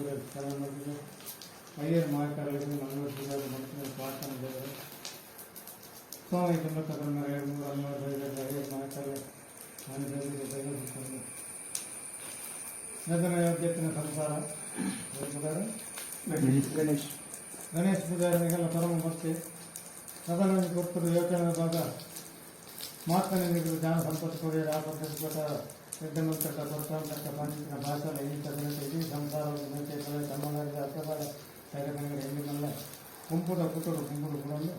ದೇವಸ್ಥಾನದಲ್ಲಿ ಪತ್ತಿರ ಸ್ಥಳ ಮಾಡಿದೆ ಅಯ್ಯರ್ ಮಾಯಕರಗಳಿಗೆ ಮಂಗಳೂರು ಸ್ವಾಮಿ ತುಂಬ ತಗೊಂಡ ಎರಡು ಮೂರು ಹನ್ನೆರಡು ನಗರ ಯೋಗ್ಯತಿನ ಸಂಸಾರ ಗಣೇಶ್ ಗಣೇಶ್ ಪೂಜಾರಿಗೆಲ್ಲ ಪರಮ ಭಕ್ತಿ. ಸದನ ಕೊಟ್ಟರು ಯೋಚನೆ ಭಾಗ ಮಾತನಾಡಿದ್ರು ಜ್ಞಾನ ಸಂಪತ್ತು ಕೊಡಿ ಆ పెద్దమంత కర్మస్థానం సంబంధించిన భాషలు ఎన్ని చదివిన తేదీ సంసారం చేసిన సంబంధాలు అర్థపాల సైరకంగా ఎన్ని మళ్ళీ గుంపుల పుట్టుడు గుంపులు గుణంలో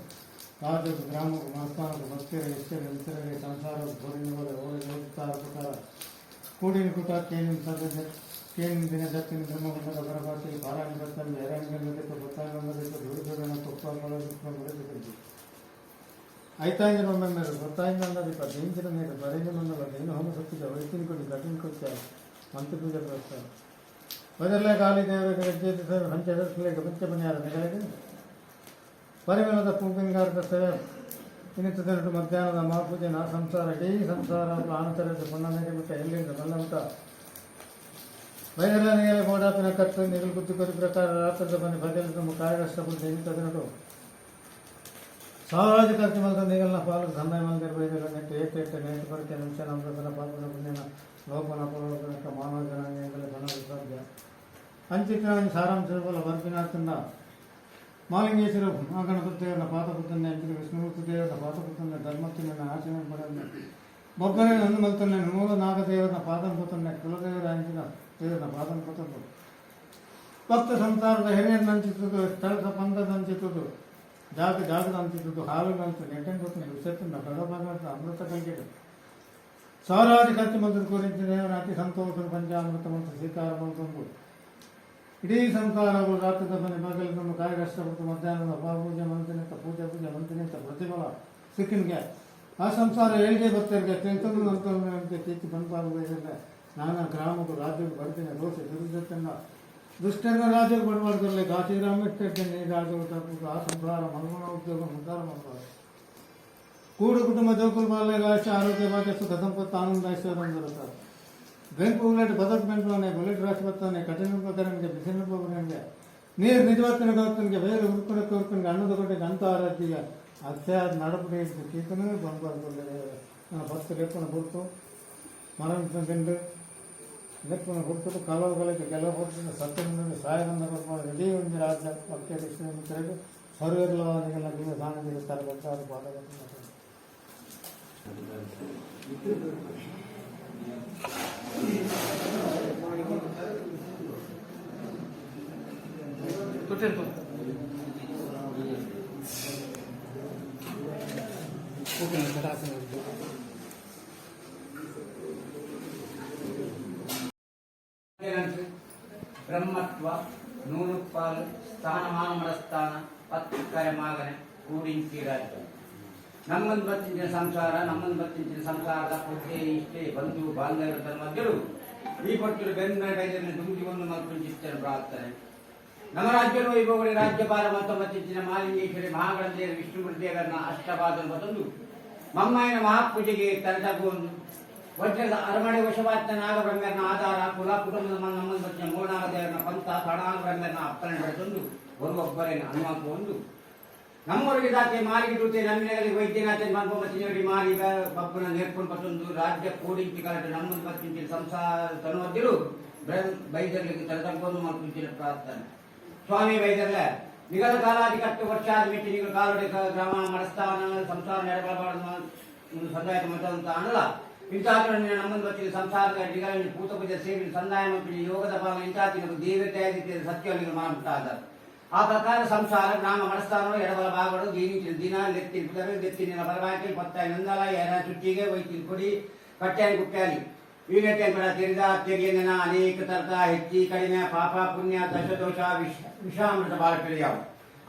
రాజుకు గ్రామకు మనస్థానకు భక్తిర ఇష్టం ఇతరులే సంసారం గురిని వల్ల ఓడితారు కుటార కూడిని కుటార కేని సదస్య కేని దిన దక్కిన బ్రహ్మకుండ బరపాటి పారాయణ భక్తం వేరాంగం మీద పుత్తాంగం ಬರೆದುಕೊಂಡು ಐತಾಂಜನ ಗೊತ್ತಾಯಿಂದ ಗೊತ್ತಾಯಿಂದಲ್ಲದಕ್ಕೆ ದೇಂಜಿನ ಮೇಲೆ ದೇನು ಹೋಮ ಸತ್ತಿಗೆ ವೈತಿನ ಕೊಡಿ ಕಠಿಣ ಕೊಡ್ತಾರೆ ಮಂತ್ರ ಪೂಜೆ ಬರ್ತಾರೆ ಮೊದಲೇ ಗಾಲಿ ದೇವರಿಗೆ ಹೆಜ್ಜೆ ಹಂಚದಕ್ಕೆ ಪಂಚಮನ್ಯಾರ ನೆಗಳಿಗೆ ಪರಿಮಳದ ಪೂಪಿಂಗಾರದ ಸೇವೆ ಇನ್ನಿತದೆರಡು ಮಧ್ಯಾಹ್ನದ ಮಹಾಪೂಜೆ ನಾ ಸಂಸಾರ ಇಡೀ ಸಂಸಾರ ಆನಂತರದ ಬಣ್ಣನೆಗೆ ಬಿಟ್ಟ ಎಲ್ಲಿಂದ ವೈರನಿಗೆ ಗೋಡಾಪಿನ ಕಟ್ಟು ನಿಗಲು ಕುತ್ತು ಕರಿ ಪ್ರಕಾರ ರಾತ್ರದ సామాజిక కర్తమలతో మిగిలిన పాలకు సందాయమైన గర్భంటే ఏకైతే నేటి పరిచయ నిమిషాలు అమృతన పాల్గొన పొందిన లోపల పూర్వక యొక్క మానవ జనాంగ అంత్యక్రమాన్ని సారాంశల వర్పినార్థంగా మాలింగేశ్వరం అంకణకృతమైన పాతకృతున్న ఎంపిక విష్ణుకృతమైన పాతకృతున్న ధర్మత్తున్న ఆశయం పడిన బొగ్గరే అందుమలుతున్న మూల నాగదేవన పాదం పోతున్న కులదేవరాయించిన దేవన పాదం పోతుంది భక్త సంసాರದ హెరియన్నంచుతుడు స్థల పంతదంచుతుడు ಅಂತಿದ್ದು ಜಾಗ ಜಾಗದ ಹಂಚುತ್ತದೆ ಹಾಲುಗಂತು ನೆಟ್ಟನ್ ಗೊತ್ತು ವಿಸರ್ಜನ ಭಗಭಗವಂತ ಅಮೃತ ಕಂಕಿಡು ಸಾವಿರಾರು ಖರ್ಚು ಮಂತ್ರ ಕೋರಿದ್ದೇನೆ ಅತಿ ಸಂತೋಷ ಪಂಚಾಮೃತ ಮಂತ್ರ ಸ್ವೀಕಾರ ಮಂತ್ರ ಇಡೀ ಸಂಸಾರವು ರಾತ್ರದ ಮನೆ ಮಗಲು ನಮ್ಮ ಕಾಯ ಕಷ್ಟಪಟ್ಟು ಮಧ್ಯಾಹ್ನದ ಪೂಜೆ ಮಂತ್ರಿನಿಂದ ಪೂಜೆ ಪೂಜೆ ಮಂತ್ರಿನಿಂದ ಪ್ರತಿಫಲ ಸಿಕ್ಕಿನ್ಗೆ. ಆ ಸಂಸಾರ ಏಳಿಗೆ ಬರ್ತಾರೆ ತೆಂತನು ನಂತರ ಕೀರ್ತಿ ಬಂದ್ಬಾರ್ದಿಲ್ಲ ನಾನಾ ಗ್ರಾಮಗಳು ರಾಜ್ಯಗಳು ಬರ್ತೀನಿ ದೋಷ ದುರ್ಜತನ್ನ. ದುಷ್ಟನ್ನ ರಾಜರು ಬಡಬಾರ್ದಲ್ಲಿ ಕಾಶಿ ರಾಜ್ಯವು ತಪ್ಪು ಆ ಸಂಸಾರ ಮನಗುಣ ಉದ್ಯೋಗ ಸಂಸಾರ ಮಾಡ್ತಾರೆ ಕೂಡು ಕುಟುಂಬ ಜೋಕುಲ್ ಬಾಲ್ಯ ರಾಷ್ಟ್ರ ಆರೋಗ್ಯ ಭಾಗ್ಯ ಸುಖ ಸಂಪತ್ತು ಆನಂದ ಐಶ್ವರ್ಯ ಬೆಂಕು ಉಗ್ಲಟ್ ಬದಕ್ ಬೆಂಕುವನೆ ಬುಲೆಟ್ ರಾಷ್ಟ್ರಪತ್ತನೆ ಕಠಿಣ ಬರ್ತಾನೆ ಬಿಸಿಲು ಬರ್ತಾನೆ ನೀರು ನಿಜವತ್ತಿನ ಗೌತನಿಗೆ ಬೇರೆ ಹುಡುಕೊಂಡು ಹುರ್ಕೊಂಡ್ಗೆ ಅನ್ನದ ಕೊಟ್ಟಿಗೆ ಅಂತ ಆರಾಧ್ಯ ಅತ್ತೆ ಅದು ನಡಪಡಿ ಕೀರ್ತನೇ ಬಂದ್ಬಾರ್ದು ನನ್ನ ಫಸ್ಟ್ ಲೆಪ್ಪನ ಹುರ್ತು ಮರಣ ಲೆಪ್ಪನ ಹುರ್ತು ಕಲವುಗಳಿಗೆ ಕೆಲವು ಸತ್ಯನಿಂದ ಸಹಾಯವನ್ನು ಬರ್ಬೋದು ಇಡೀ ಒಂದು ರಾಜ್ಯ ಭಕ್ತಿಯ ಕೃಷ್ಣ ಮಿತ್ರರಿಗೆ ಸರ್ವೇರ್ಲವಾದಿಗೆಲ್ಲ ನೀವು ಸಾನಿಗಿರುತ್ತಾರೆ ಬರ್ತಾರೆ ಓಕೆ ಸರ್ ಏನಂತೆ ರಾಜ್ಯ ನಮ್ಮನ್ನು ಬತ್ತಿನ ಸಂಸಾರ, ನಮ್ಮನ್ನು ಬರ್ತಿದ್ದ ಸಂಸಾರದ ಪೂಜೆ ಇಷ್ಟೇ. ಬಂಧು ಬಾಂಧವ್ಯರ ಮಧ್ಯರು ಈ ಪಟ್ಟರು ಬೆನ್ನ ಬೈದಲ್ಲಿ ಮತ್ತು ಮಲ್ಪುಂಚಿತ್ತನ ಪ್ರಾರ್ಥನೆ. ನಮ್ಮ ರಾಜ್ಯದ ವೈಭವಳಿ ರಾಜ್ಯಪಾಲ ಮತ್ತು ಮತ್ತಿನ ಮಾಲಿಂಗೇಶ್ವರಿ ವಿಷ್ಣು ವಿಷ್ಣುಮೂರ್ತಿಯವರನ್ನ ಅಷ್ಟಪಾದನ್ನು ಬಂದು ಮಮ್ಮಾಯನ ಮಹಾಪೂಜೆಗೆ ತರತಗುವೊಂದು ವಜ್ರದ ಅರಮನೆ ವಶವಾದ ನಾಗಬ್ರಹ್ಮನ ಆಧಾರ ಕುಲ ಕುಟುಂಬದ ನಮ್ಮನ್ನು ಬಚ್ಚಿನ ಮೂರ್ನಾಗದೇವರನ್ನ ಪಂಥ ಪ್ರಣಾಗಬ್ರಹ್ಮನ ಅಪ್ಪಣೆ ಬೆಳೆದೊಂದು ಒಬ್ಬೊಬ್ಬರೇನ ಹನುಮಂತ ಒಂದು ನಮ್ಮವರಿಗೆ ದಾತೆ ಮಾರಿಗೆ ದೂತೆ ವೈದ್ಯನಾಥ ಮನ್ಪ ಮತ್ತಿನವರಿಗೆ ಮಾರಿ ಬಪ್ಪನ ನೇರ್ಕೊಂಡು ಬರ್ತೊಂದು ರಾಜ್ಯ ಕೋಡಿ ಕಲಟ ನಮ್ಮನ್ನು ಬತ್ತಿನ ಸಂಸಾರ ತನುವದ್ದಿರು ಬೈದರ್ಲಿಕ್ಕೆ ತಲೆತಂಕೊಂಡು ಮಾಡ್ಕೊಂತಿನ ಪ್ರಾರ್ಥನೆ. ಸ್ವಾಮಿ ಬೈದರ್ಲ, ನಿಗದ ಕಾಲಾದಿ ಕಟ್ಟು ವರ್ಷಾದ ಮಿಟ್ಟಿ ನಿಗದ ಕಾಲೋಡಿ ಗ್ರಾಮ ಮನಸ್ಥಾನ ಸಂಸಾರ ನೆರಬಾರಬಾರದು ಸಂದಾಯ ಮತ ಅನ್ನಲ್ಲ. ಇಂತಾತನ ನಮ್ಮನ್ನು ಬತ್ತಿನ ಸಂಸಾರದ ನಿಗಲ ಪೂತ ಪೂಜೆ ಸೇವೆ ಸಂದಾಯ ಮತ್ತು ಯೋಗದ ಭಾಗ ಇಂತಾತಿನ ದೇವತೆ ಸತ್ಯವನ್ನು ಮಾಡುತ್ತಾ ಆ ಪ್ರಕಾರ ಸಂಸಾರ ಗ್ರಾಮ ಮನಸ್ಥಾನ ಎಡಬಲ ಭಾಗಗಳು. ದೀನಿಂಚಿನ ದಿನ, ನೆತ್ತಿ ಪುದರ ನೆತ್ತಿನ ಬಲಬಾಕಿ ಪತ್ತಾಯಿ ನಂದಲ ಎರ ಚುಟ್ಟಿಗೆ ವೈತಿನ ಕೊಡಿ ಕಟ್ಟ್ಯಾನಿ ಗುಟ್ಟ್ಯಾನಿ ವೀಣತೆ ಕೂಡ ತಿರಿದ ತೆಗೆಯನ ಅನೇಕ ತರ್ಕ, ಹೆಚ್ಚಿ, ಕಡಿಮೆ, ಪಾಪ, ಪುಣ್ಯ ದಶದೋಷ ವಿಷ ವಿಷಾಮೃತ ಬಾಳ ಯಾವು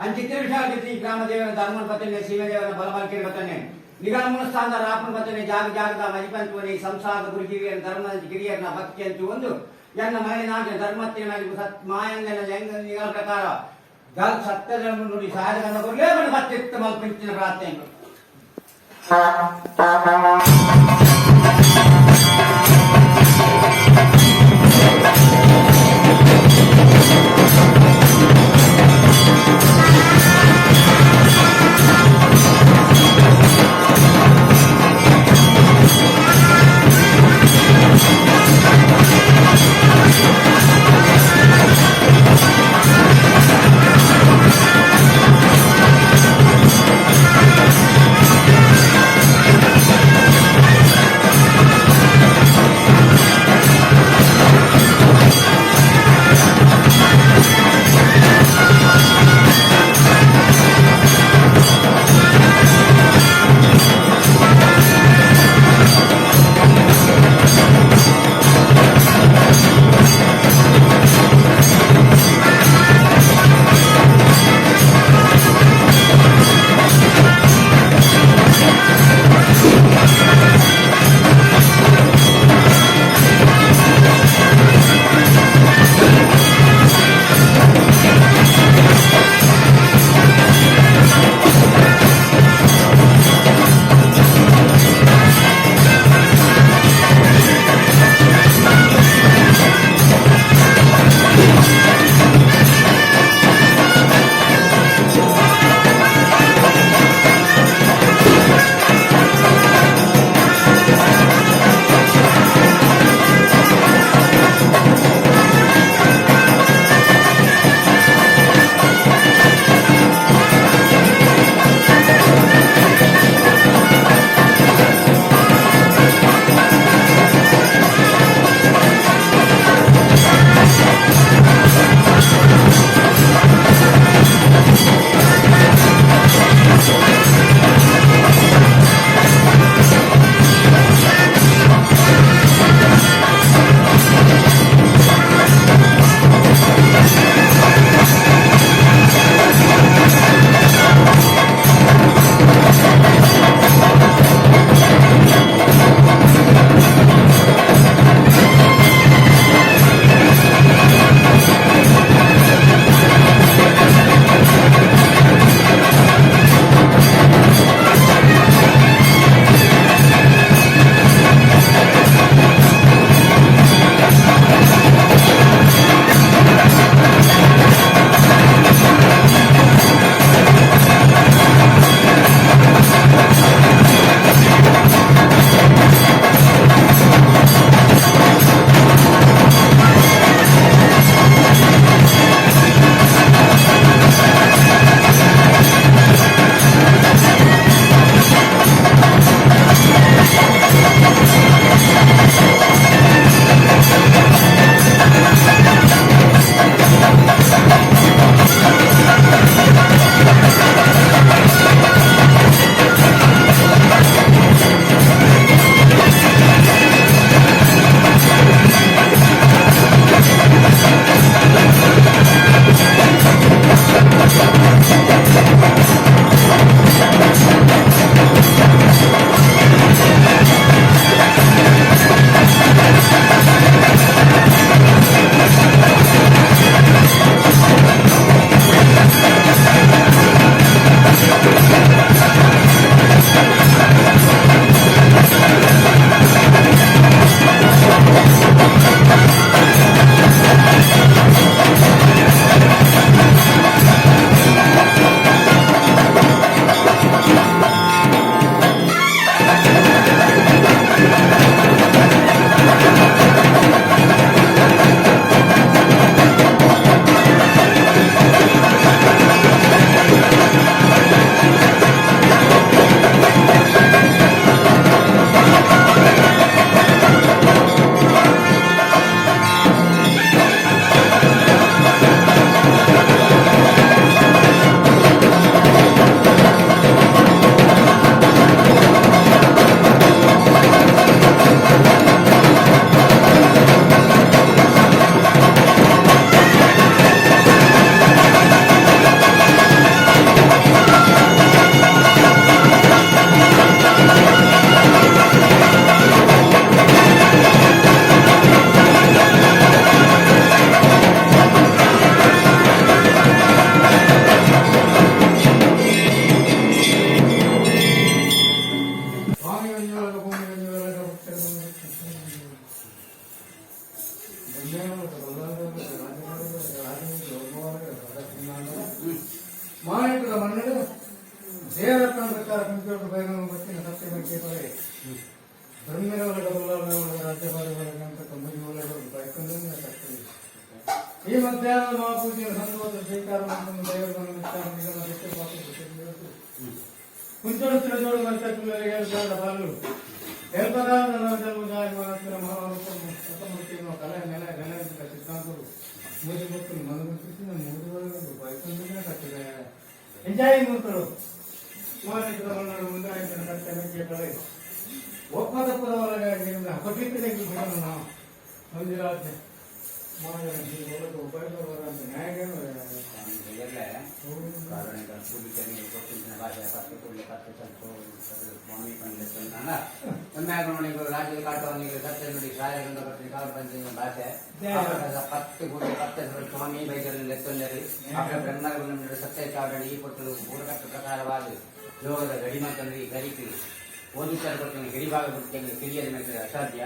ಅಂಚಿತ್ರ ವಿಷಾಲ ಗ್ರಾಮ ದೇವರ ಧರ್ಮ ಪತನೆ ಶಿವದೇವರ ಬಲಬಾಲ್ಕೆ ಬತನೆ ನಿಗಮ ಸ್ಥಾನದ ರಾಪಣ ಬತ್ತನೆ ಜಾಗ, ಜಾಗದ ಮಜಿಪಂಚುವನಿ ಸಂಸಾರದ ಗುರು ಹಿರಿಯರ ಧರ್ಮದ ಕಿರಿಯರನ ಭಕ್ತಿ ಅಂತ ಒಂದು ಎನ್ನ ಮೈನಾಟ ಧರ್ಮತ್ತಿನ ಸತ್ ಮಾಯಂಗನ ಪ್ರಕಾರ గల్ సత్యధర్మం నుండి సారి కనుక లేవని సత్యత్వం అల్పించిన ప్రార్థన ಕುಂಚೋಡು ತಿರುಜೋಡು ಮತ್ತೆ ತುಲ್ಲರಿಗೆ ಹೇಳ್ತಾರ ಬಾಲು ಹೇಳ್ತಾರ ಮಹಾಮೂರ್ತಿಯನ್ನು ಕಲೆ ನೆಲೆ ನೆಲೆ ಸಿದ್ಧಾಂತರು ಮೂರು ಗೊತ್ತು ಮನಗುತ್ತಿಸಿ ನಮ್ಮ ಮೂರು ಬೈಕೊಂಡೇ ಕಟ್ಟಿದೆ ಎಂಜಾಯ್ ಮಾಡ್ತಾಳು ಮಾನಿಕದ ಮಣ್ಣು ಮುಂದೆ ಆಯ್ತು ಕಟ್ಟೆ ಕೇಳ್ತಾಳೆ ಒಪ್ಪದ ಪುರ ಒಳಗೆ ಅಪಕೀರ್ತಿಗೆ ನಾವು ಮಂದಿರಾಜ್ಞೆ ರಾಜ್ಯದ ಕಾಟವನಿಗೆ ಸತ್ಯ ನೋಡಿ ಶಾಲೆಗಳಿಂದ ಬರ್ತೀನಿ ಕಾಲ ಪಂಚಾಯತ್ ಭಾಷೆ ಪತ್ತೆ ಕೂಡಲೇ ಪತ್ತೆ ಸ್ವಾಮಿ ಬೈದಲ್ಲಿ ಲೆತ್ತೊಂದರಿ ಆಗ ಬ್ರಹ್ಮಗಳು ಸತ್ಯ ಕಾರಣ ಈ ಕೊಟ್ಟಲು ಪೂರಕಟ್ಟ ಪ್ರಕಾರವಾಗಿ ಯೋಗದ ಗಡಿಮಕ್ಕಂದ್ರಿ ಗರಿಕಿ ಓದಿಚಾರ ಕೊಡ್ತೀನಿ ಗಿರಿಭಾಗ ಕೊಡ್ತೀನಿ ಕಿರಿಯರ ಮೇಲೆ ಅಸಾಧ್ಯ.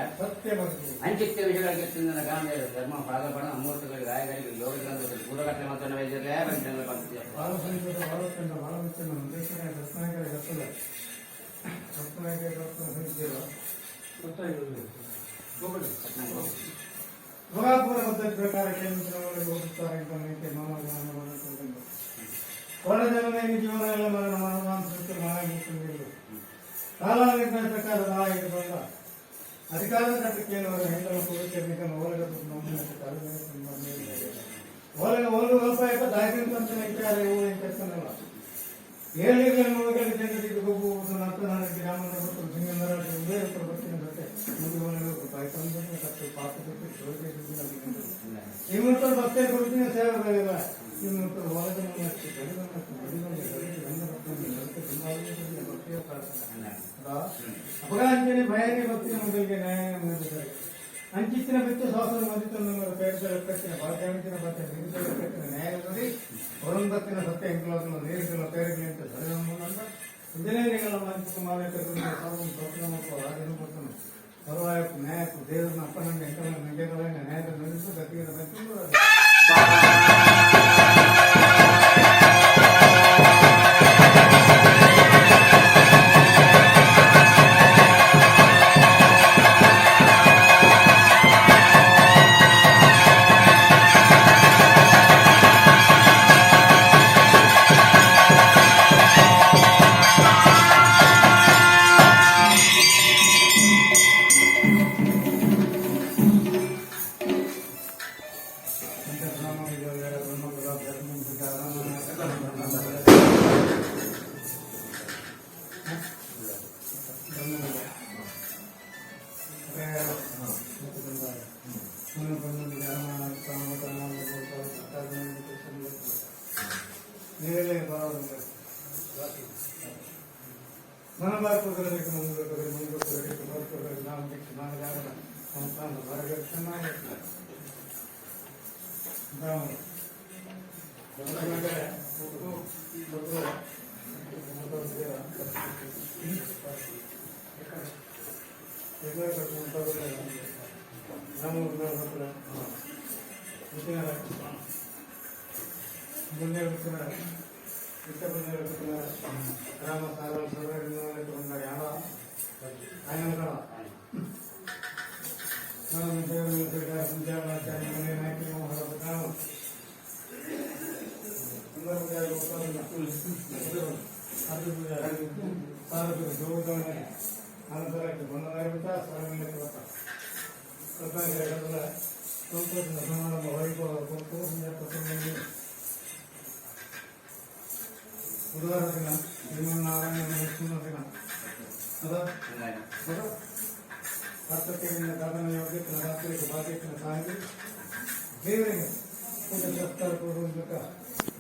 ಅಂಚಿತ್ಯ ವಿಷಯಗಳಿಗೆ ನನ್ನ ಗಾಂಧಿಯ ಧರ್ಮ ಪಾದಪಣ ಅಮೂರ್ತಗಳಿಗೆ ರಾಯಗಳಿಗೆ ಯೋಗಗಳಿಗೆ ಪೂರಕಟ್ಟೆ ಮತ್ತು ರತ್ನಾಯಕ ರತ್ನ ಸಂಖ್ಯೆಯ ಪುರಾಪುರ ಪದ್ಧತಿ ಪ್ರಕಾರ ಕೇಂದ್ರಗಳಲ್ಲಿ ಹೋಗುತ್ತಾರೆ ಅಂತ ನನಗೆ ಮಾನವ ಜನ ಜೀವನ ಎಲ್ಲ ಮರಣ ಮಾನವಾಂಶ ಮಹಾಮುಖ್ಯ ಕಾಲಾನಿರ್ಣಯ ಪ್ರಕಾರ ಇಟ್ಕೊಂಡ ಅಧಿಕಾರದ ಕಟ್ಟಕ್ಕೇನು ಹೆಂಡಲ ಪೂರ್ವಚರ್ಮಿಕನ ಓಲಗತ್ತು ಓಲಗ ಒಂದು ರೂಪಾಯಿ ದಾಯಕಂತ ಅಂತ ನಿಂತಾರೆ ಹೂ ಅಂತ ಕೆತ್ತನಲ್ಲ ಏಳಿಗೆ ನೋಡಿಗೆ ಜನರಿಗೆ ಹೋಗುವುದು ನತ್ತ ನನಗೆ ಗ್ರಾಮದ ಮತ್ತು ಸಿಂಗಂದರ ಒಂದೇ ಬರ್ತೀನಿ ಜೊತೆ. ಮೂರು ಓಲಗ ರೂಪಾಯಿ ತಂದು ಕಟ್ಟು ಪಾಪ ಬಿಟ್ಟು ಶೋಕೆ ಈ ಮುಟ್ಟು ಭಕ್ತಿ ಕೊಡ್ತೀನಿ ಸೇವೆ ಮುಟ್ಟು ಹೊಲದ ಮತ್ತೆ ಗಡಿಗಂಡ ಗಡಿಗಂಡ ಗಡಿ ಗಂಡ ತುಂಬ ಭಕ್ತಿಯ ಪ್ರಾರ್ಥನೆ. ಅಪಘಾತದಲ್ಲಿ ಭಯಕ್ಕೆ ಭಕ್ತಿನ ಮೊದಲಿಗೆ ನ್ಯಾಯ ನೀಡಿದ್ದಾರೆ ಅಂಚಿತ್ತಿನ ಬಿಟ್ಟು ಶಾಸನ ಮದಿತನ್ನು ಪೇರಿಸಲು ಕಟ್ಟಿನ ಬಾಧ್ಯ ನಿರುಸಲು ಕಟ್ಟಿನ ನ್ಯಾಯದಲ್ಲಿ ವರುಂದತ್ತಿನ ಸತ್ಯ ಎಂಕಲವನ್ನು ನೀರಿಸಲು ಪೇರಿಗೆ ಅಂತ ಸರಿನಂಬ ಇಂಜಿನಿಯರಿಂಗ್ಗಳ ಮಂತ್ರಿ ಮಾಲೀಕರು ಸರ್ವ ಸ್ವಪ್ನ ಮತ್ತು ಮತ್ತು ಸರ್ವಾಯಕ್ಕೂ ನ್ಯಾಯಕ್ಕೂ ದೇವರನ್ನ ಅಪ್ಪನ ಎಂಕಲ ನಂಗೆಗಳನ್ನ ನ್ಯಾಯದ ನಡೆಸು ಗತಿಗೆ ಬಂತು ಅನಂತರಕ್ಕೆ ಬಂದನಾಗಿಬಿಟ್ಟ ಸ್ಥಳಗಳಿಗೆ ಕೊಡ್ತ ರತ್ನಾಗಿರಲ್ಲ ಸಂತೋಷದ ಸಮಾರಂಭ ವೈಭವ ಕೊಟ್ಟು ಪತ್ರಿಕೆಯಲ್ಲಿ ಬುಧವಾರ ದಿನ ಶ್ರೀಮನ್ನಾರಾಯಣ ಲಕ್ಷ್ಮಣ ದಿನ ಅದ ಅದ ಹತ್ತಕ್ಕಿಂತ ಕಾದನ ಯೋಗ್ಯಕ್ಕೆ ರಾತ್ರಿಗೆ ಬಾಧ್ಯಕ್ಕೆ ಸಾಗಿ ದೇವರಿಗೆ ಪೂಜೆ ಸತ್ಕಾರ ಕೊಡುವುದಕ್ಕೆ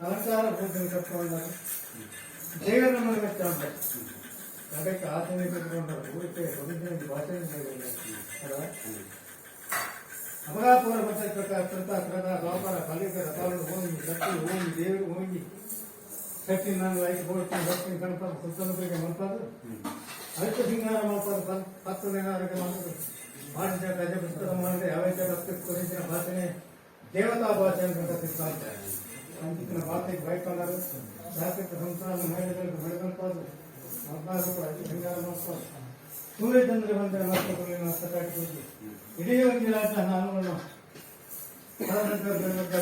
ಅಲಂಕಾರ ಪೂಜೆ ಕಟ್ಕೊಂಡಾಗ ದೇವರ ಮನೆ ವೆಚ್ಚ ಉಂಟು ಅದಕ್ಕೆ ಆಚರಣೆ ಕಟ್ಕೊಂಡಾಗ ಊರಿಗೆ ಹೊರಗಿನ ಭಾಷೆ ಅಲ್ವಾ ಅಮರಾಪುರ ಮತ್ತೆ ಕೃತ ಕೃತ ಕೃತ ದ್ವಾಪರ ಕಲಿಕ ಕಾಲು ಹೋಗಿ ಶಕ್ತಿ ಹೋಗಿ ದೇವರು ಹೋಗಿ ಶಕ್ತಿ ನಾನು ಐದು ಬೋಡ್ತೀನಿ ಬರ್ತೀನಿ ಗಣಪತಿ ಸುತ್ತಮುತ್ತಲಿಗೆ ಮಲ್ಪದು ಅದಕ್ಕೆ ಸಿಂಗಾರ ಮಲ್ಪದು ಪತ್- ಹತ್ತು ದಿನ ಅದಕ್ಕೆ ಮಲ್ಪದು ಮಾಡಿದ ಗಜ ಪುಸ್ತಕ ಮಾಡಿದ್ರೆ ಯಾವೈತೆ ಭಕ್ತಿ ಕುರಿತಿನ ಭಾಷಣೆ ದೇವತಾ ಅಂತ ಅಂಚಿನ ಭಾಷೆಗೆ ಬೈಕೊಂಡರು ಜಾಗೃತ ಸಂಸಾರ ಮಹಿಳೆಯರಿಗೆ ಹದಿನಾರು ಕೂಡ ಅದಕ್ಕೆ ಸಿಂಗಾರ ಮಲ್ಪದು ಸೂರ್ಯಚಂದ್ರ ಬಂದರೆ ಮಕ್ಕಳು ಹಸ್ತ ಕಾಟಿಕೊಂಡು ಇಡೀ ಒಂದು ರಾಜ್ಯ ನಾನು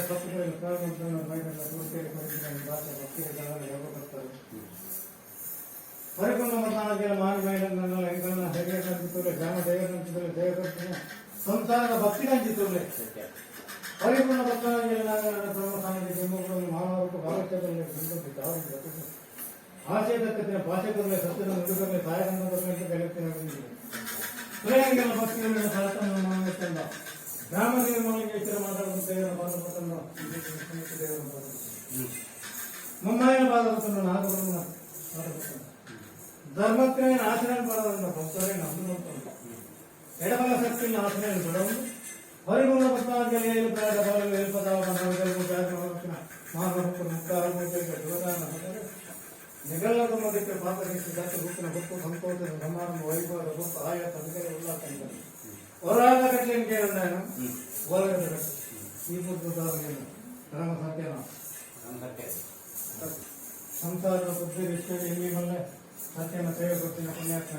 ತಪ್ಪುಗಳಿಗೆ ಪ್ರಾರಂಭ ಮೈದಲ್ಲ ತೋರಿಕೆಯಲ್ಲಿ ಪರಿಚಿತ ಭಾಷೆ ಭಕ್ತಿಗಳ ಯೋಗ ಬರ್ತಾರೆ. ಪರಿಪೂರ್ಣ ಮತಾನಗಳ ಮಾನ ಮೈದನ್ನ ಎಂಗಳನ್ನ ಹೆರಿಗೆ ಕಂಚಿತುಲೆ ಗ್ರಾಮ ದೇವರಂಚಿತುಲೆ ದೇವಕರ್ತಿನ ಸಂಸಾರದ ಭಕ್ತಿ ಕಂಚಿತುಲೆ ಪರಿಪೂರ್ಣ ಭಕ್ತನಾಗಿಲ್ಲ ಪ್ರಮುಖ ಜನ್ಮಗಳನ್ನು ಮಾನವರಿಗೆ ಭಾಗತ್ಯದಲ್ಲಿ ಸಂತೋಷ ಆಶಯ ತಕ್ಕತಿನ ಭಾಷೆ ಕೊರಲೆ ಸತ್ಯದ ನುಡಿಗರಲೆ ಸಾಯಗಂಧ ಬರಲೆ ಅಂತ ಗೆಲುತ್ತಿನ ಪ್ರೇಮಿಗಳ ಭಕ್ತಿಗಳನ್ನು ಸರತನ ಮಾಡುತ್ತಲ್ಲ ಗ್ರಾಮ ನಿರ್ಮಾಣಕ್ಕೆ ಎಚ್ಚರ ಮಾತಾಡುವಂತೆ ದೇವರ ಬಾಲಪತನ ದೇವರ ಮುಮ್ಮಾಯಿನ ಬಾಲಪತನ ನಾಗರನ್ನ ಧರ್ಮಕ್ರಿಯೆಯ ಆಚರಣೆ ಮಾಡೋದನ್ನ ಭಕ್ತರೇ ನಮ್ಮ ಎಡಬಲ ಶಕ್ತಿಯನ್ನು ಆಚರಣೆ ಬಿಡೋದು ಪರಿಪೂರ್ಣ ಭಕ್ತಾಂಜಲಿಯಲ್ಲಿ ಪ್ರಾಯ ಬಾಲಲು ಏಲ್ಪದಾವ ಬಂದವರೆಲ್ಲರೂ ಜಾಗರೂಕನ ಮಾನವಕ್ಕೂ ಮುಕ್ತಾರ ಮೂರ್ತಿಗೆ ಜೀವದಾನ ನಿಗಲ್ಲದ ಮಧ್ಯಕ್ಕೆ ಪಾತ್ರಕ್ಕೆ ಜಾತಿ ರೂಪಿನ ಗೊತ್ತು ಸಂತೋಷದ ಸಮಾರಂಭ ವೈಭವ ಗೊತ್ತು ಆಯ ಎಲ್ಲ ಹೊರಾದ ಕಟ್ಟಲಿನ ಕೇಳಿದ ಹೊರಗಡೆ ಕಟ್ಟೆ ಈ ಬುದ್ಧದಾವನೆಯನ್ನು ಧರ್ಮ ಸತ್ಯನ ಸಂಸಾರದ ಬುದ್ಧಿ ವಿಶ್ವದ ಇಲ್ಲಿ ಮಲ್ಲೆ ಸತ್ಯನ ಸೇವೆ ಕೊಟ್ಟಿನ ಪುಣ್ಯಾತ್ಮ